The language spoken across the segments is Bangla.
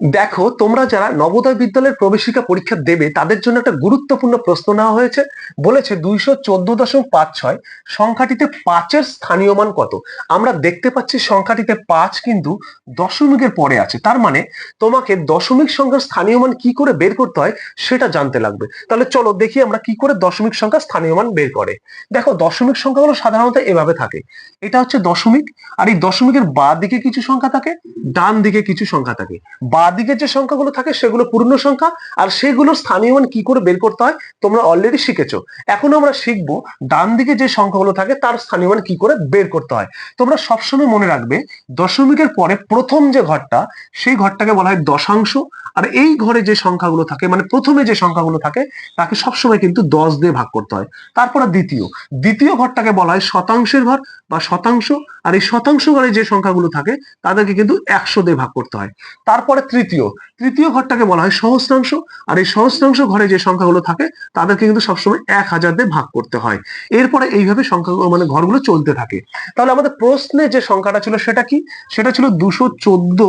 দেখো, তোমরা যারা নবোদয় বিদ্যালয়ের প্রবেশিকা পরীক্ষা দেবে, তাদের জন্য একটা গুরুত্বপূর্ণ প্রশ্ন নেওয়া হয়েছে। বলেছে দুইশো চোদ্দ দশমিক পাঁচ ছয়, সংখ্যাটিতে পাঁচের স্থানীয় মান কত? আমরা দেখতে পাচ্ছি সংখ্যাটিতে পাঁচ কিন্তু দশমিকের পরে আছে। তার মানে তোমাকে দশমিক সংখ্যার স্থানীয় মান কি করে বের করতে হয় সেটা জানতে লাগবে। তাহলে চলো দেখি আমরা কি করে দশমিক সংখ্যা স্থানীয় মান বের করে। দেখো, দশমিক সংখ্যাগুলো সাধারণত এভাবে থাকে। এটা হচ্ছে দশমিক, আর এই দশমিকের বা দিকে কিছু সংখ্যা থাকে, ডান দিকে কিছু সংখ্যা থাকে। বা দিকে যে সংখ্যাগুলো থাকে সেগুলো পূর্ণ সংখ্যা, আর সেগুলো স্থানীয় মান কি করে বের করতে হয়, তোমরা অলরেডি শিখেছো। এখন আমরা শিখব ডান দিকে যে সংখ্যাগুলো থাকে তার স্থানীয় মান কি করে বের করতে হয়। তোমরা সবসময় মনে রাখবে, দশমিকের পরে প্রথম যে ঘরটা, সেই ঘরটাকে বলা হয় দশাংশ, আর এই ঘরে যে সংখ্যাগুলো থাকে মানে প্রথমে যে সংখ্যাগুলো থাকে, তাকে সবসময় কিন্তু দশ দিয়ে ভাগ করতে হয়। তারপরে দ্বিতীয় দ্বিতীয় ঘরটাকে বলা হয় শতাংশের ঘর বা শতাংশ, আর এই শতাংশ ঘরে যে সংখ্যাগুলো থাকে, তাদেরকে কিন্তু একশো দিয়ে ভাগ করতে হয়। তারপরে তৃতীয়। তৃতীয় ঘরটাকে বলা হয় সহস্রাংশ। আর এই সহস্রাংশ ঘরে যে সংখ্যাগুলো থাকে, তাদেরকে কিন্তু সবসময় এক হাজার দিয়ে ভাগ করতে হয়। এরপরে এইভাবে সংখ্যা মানে ঘরগুলো চলতে থাকে। তাহলে আমাদের প্রশ্নে যে সংখ্যাটা ছিল সেটা কি? সেটা ছিল দুশো চোদ্দ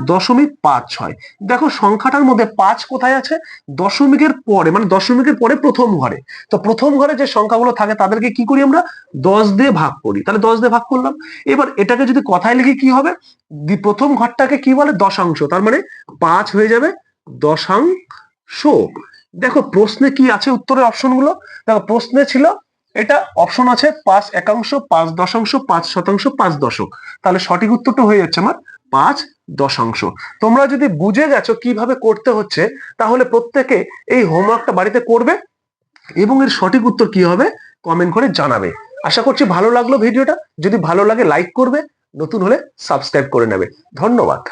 দশমিক পাঁচ ছয়। দেখো সংখ্যাটার মধ্যে পাঁচ কোথায় আছে? দশমিকের পরে মানে দশমিকের পরে প্রথম ঘরে। তো প্রথম ঘরে যে সংখ্যাগুলো থাকে, তাদেরকে কি করি আমরা? দশ দিয়ে ভাগ করি। তাহলে দশ দিয়ে ভাগ করলাম। এবার এটাকে যদি কথায় লিখি কি হবে? প্রথম ঘরটাকে কি বলে? দশাংশ। তার মানে পাঁচ হয়ে যাবে দশাংশ। দেখো, প্রশ্নে কি আছে উত্তরের অপশনগুলো? দেখো, প্রশ্নে ছিল, এটা অপশন আছে পাঁচ একাংশ, পাঁচ দশাংশ, পাঁচ শতাংশ, পাঁচ দশক। তাহলে সঠিক উত্তরটা হয়ে যাচ্ছে আমার পাঁচ দশাংশ। তোমরা যদি বুঝে গেছো কীভাবে করতে হচ্ছে, তাহলে প্রত্যেকে এই হোমওয়ার্কটা বাড়িতে করবে এবং এর সঠিক উত্তর কি হবে? কমেন্ট করে জানাবে। আশা করছি ভালো লাগল ভিডিওটা যদি ভালো লাগে লাইক করবে। নতুন হলে সাবস্ক্রাইব করে নেবে। ধন্যবাদ।